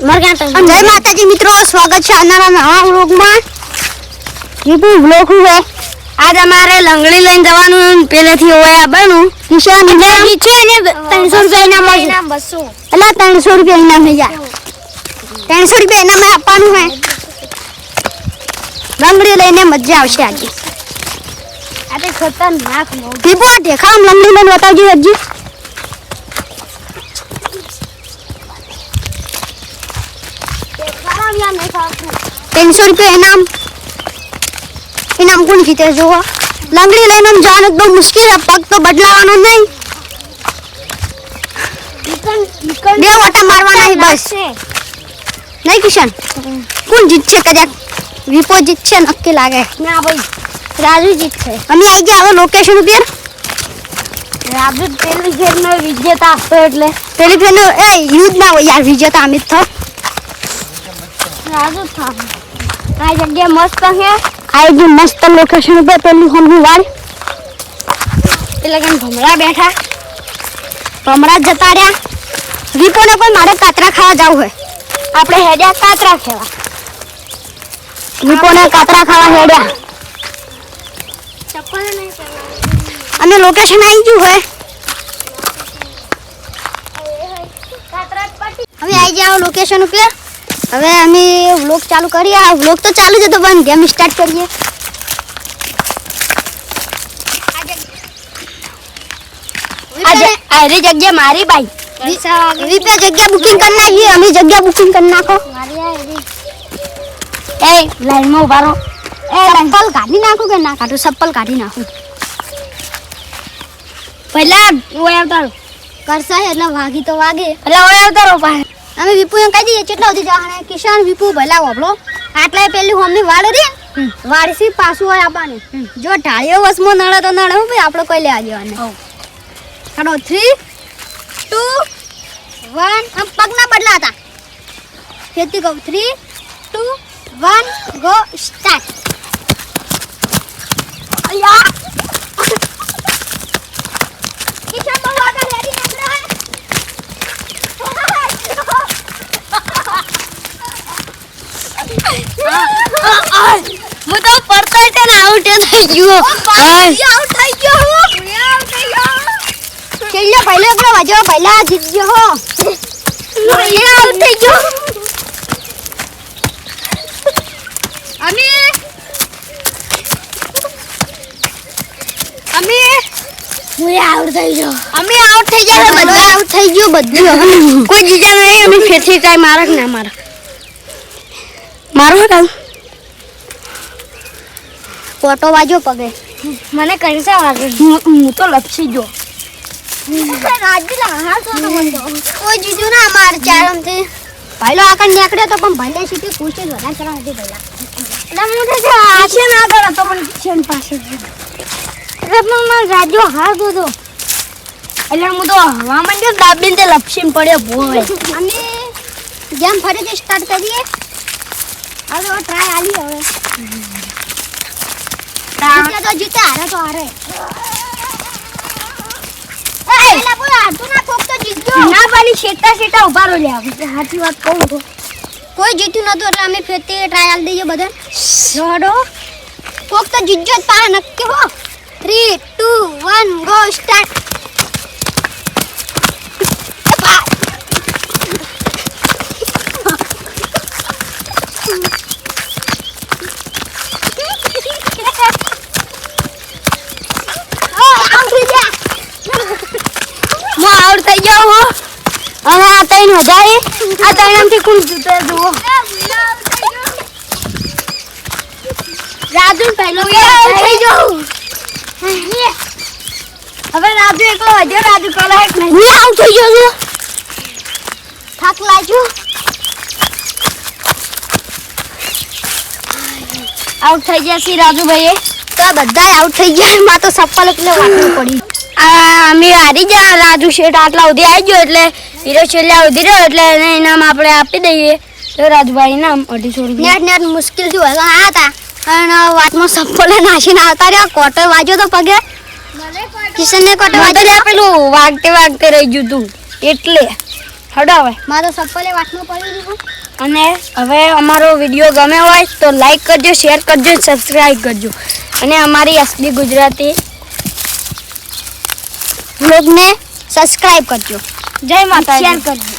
જય માતાજી. મિત્રો સ્વાગત છે અમારા નવા વ્લોગમાં. જીપુ વ્લોગ હોય આજ અમારે લંગડી લઈને જવાનું પેલેથી હોય આવવાનું નિશાન છે ને ત્રણસો રૂપિયા ઇનામ મળશે એટલે ત્રણસો રૂપિયા ઇનામ થઈ જાય. ત્રણસો રૂપિયા ઇનામ આપવાનું હે લંગડી લઈને મજા આવશે આજે. આજે ખતરનાક દીપુ આ દેખાવ લંગડી લઈને બતાવજો હજી. ત્રણસો રૂપિયા ઇનામ. ઇનામ કોણ જીતે જુઓ. લંગડી લઈને જવાનું એકદમ મુશ્કેલ છે પગ તો બદલાવાનો નહીં. બે વાટા મારવાના બસ. નહીં કિશન? કોણ જીતશે કદાચ? વિપો જીતશે નક્કી લાગે. ના ભાઈ રાજુ જીતશે અમે આવી ગયા હવે લોકેશન ઉપર? રાજુ પેલી ઘેરનો વિજેતા આપતો એટલે. પેલી ફેરનો એ યુદ્ધ ના હોય યાર વિજેતા અમિત થો રાજુ થા. આ જગ્યા મસ્ત છે. આ જે મસ્ત લોકેશન ઉપર પેલી હમની વાળ. પેલા કેમ ભમરા બેઠા. ભમરા જતા રહ્યા. વિપોને કોઈ મારે કાતરા ખાવા જવું હોય આપણે હેડ્યા કાતરા ખેવા. વિપોને કાતરા ખાવા હેડ્યા. અને લોકેશન આવી ગયું હોય. હવે આવી જાઓ લોકેશન ઉપર. હવે અમે વ્લોગ ચાલુ કરીએ. આ વ્લોગ તો ચાલુ જ હતો પણ ગેમ સ્ટાર્ટ કરીએ. આજે જગ્યા મારી ભાઈ વિપે જગ્યા બુકિંગ કરી નાખી. અમે જગ્યા બુકિંગ કરી નાખો. એ લાઈનમાં ઊભા રહો. એ ચપ્પલ કાઢી નાખું કે ના કાઢું? ચપ્પલ કાઢી નાખું. પહેલા ઓય આવતા રહો. કરશે એટલે વાગી તો વાગે. એટલે ઓય આવતા રહો પાસે અમે વિપુ એમ કહી દઈએ કેટલા સુધી જવાના કિશાન વિપુ ભલા વાપરો. આટલા પેલી હોમની વાળ રે વાળસી પાછું હોય આપણને જો ઢાળીઓ વસમો નડે તો નડે હું ભાઈ આપણે કોઈ લેવા જવાનું. ચાલો થ્રી ટુ વન આમ પગના બદલાતા ખેતી કહું three two one go start Kishan બહુ આગળ રેડી નીકળ્યો હે હું તો પડતો એટલે ને આઉટ થઈ ગયો. આઉટ થઈ ગયો હું આઉટ થઈ ગયો છેલ્લે પહેલો એકલો વાજો પહેલા જીત ગયો હો. આઉટ થઈ ગયો. અમે. અમે. હું આઉટ થઈ ગયો. અમે આઉટ થઈ ગયા છે બધા આઉટ થઈ ગયું બધું. કોઈ જીજા નહીં અમે ફેરથી ટ્રાય મારે ના મારે. મારો કામ? ફોટો વાજો પગે. મને કંસા વાગે. હું તો લપસી જો કોઈ જીજુ ના માર ભાઈલો આગળ નીકળ્યો તો પણ ભાઈને સીધી પૂછે વધારે ચડા હતી પહેલા. એટલે હું તો આશે ના આગળ હતો પણ કિશન પાસે એટલે પણ મારો રાજો હાથ હતો. એટલે હું તો હવા માંડ્યો દાબીને તે લપસીને પડ્યો ભોય. અમે જેમ ફરીથી સ્ટાર્ટ કરીએ હવે ટ્રાય આવી હવે. જીતે તો જીતે હારે તો હારે. પેલા બોલ હારતું ના કોક તો ના શેટા શેટા ઊભા રહો લે સાચી વાત કહું તો. કોઈ જીત્યું નતું એટલે અમે ફેરથી ટ્રાયલ દઈએ બધા જોડો કોક તો જીતજો જ પા નક્કી હો. Three two one go start હું થઈ ગયો હો. અને આ ત્રણ વધારે આ ત્રણથી કુલ જીતે જુઓ રાજુ પહેલો થઈ જાઉં. હવે રાજુ એકલો હજો રાજુ પેલો એક નહીં. આઉટ થઈ ગયો છું. થાક લાગ્યો? આઉટ થઈ ગયા છે રાજુભાઈએ. તો આ બધા આઉટ થઈ ગયા એમાં તો સફળ એટલે વાંચવું પડી અમે હારી ગયા. રાજુ શેઠ આટલા સુધી આવી ગયો એટલે હીરો છેલ્લા સુધી રહ્યો એટલે એને ઇનામ આપણે આપી દઈએ. તો રાજુભાઈ ઇનામ અઢીસો રૂપિયા. નેટ નેટ મુશ્કેલથી વહેલા આવ્યા હતા. અને વાતમાં સફળ નાસીને આવતા રહ્યા. કોટર વાગ્યો તો પગે. કિશનને કોટર વાગ્યો પેલું વાગતે વાગતે રહી ગયું તું. એટલે. હડો હવે. મારો ચપ્પલે વાતમાં પડી ગયું અને હવે અમારો વીડિયો ગમે હોય તો લાઈક કરજો શેર કરજો સબસ્ક્રાઈબ કરજો. અને અમારી અસલી ગુજરાતી બ્લોગને સબસ્ક્રાઇબ કરજો. જય માતાજી. શેર કરજો.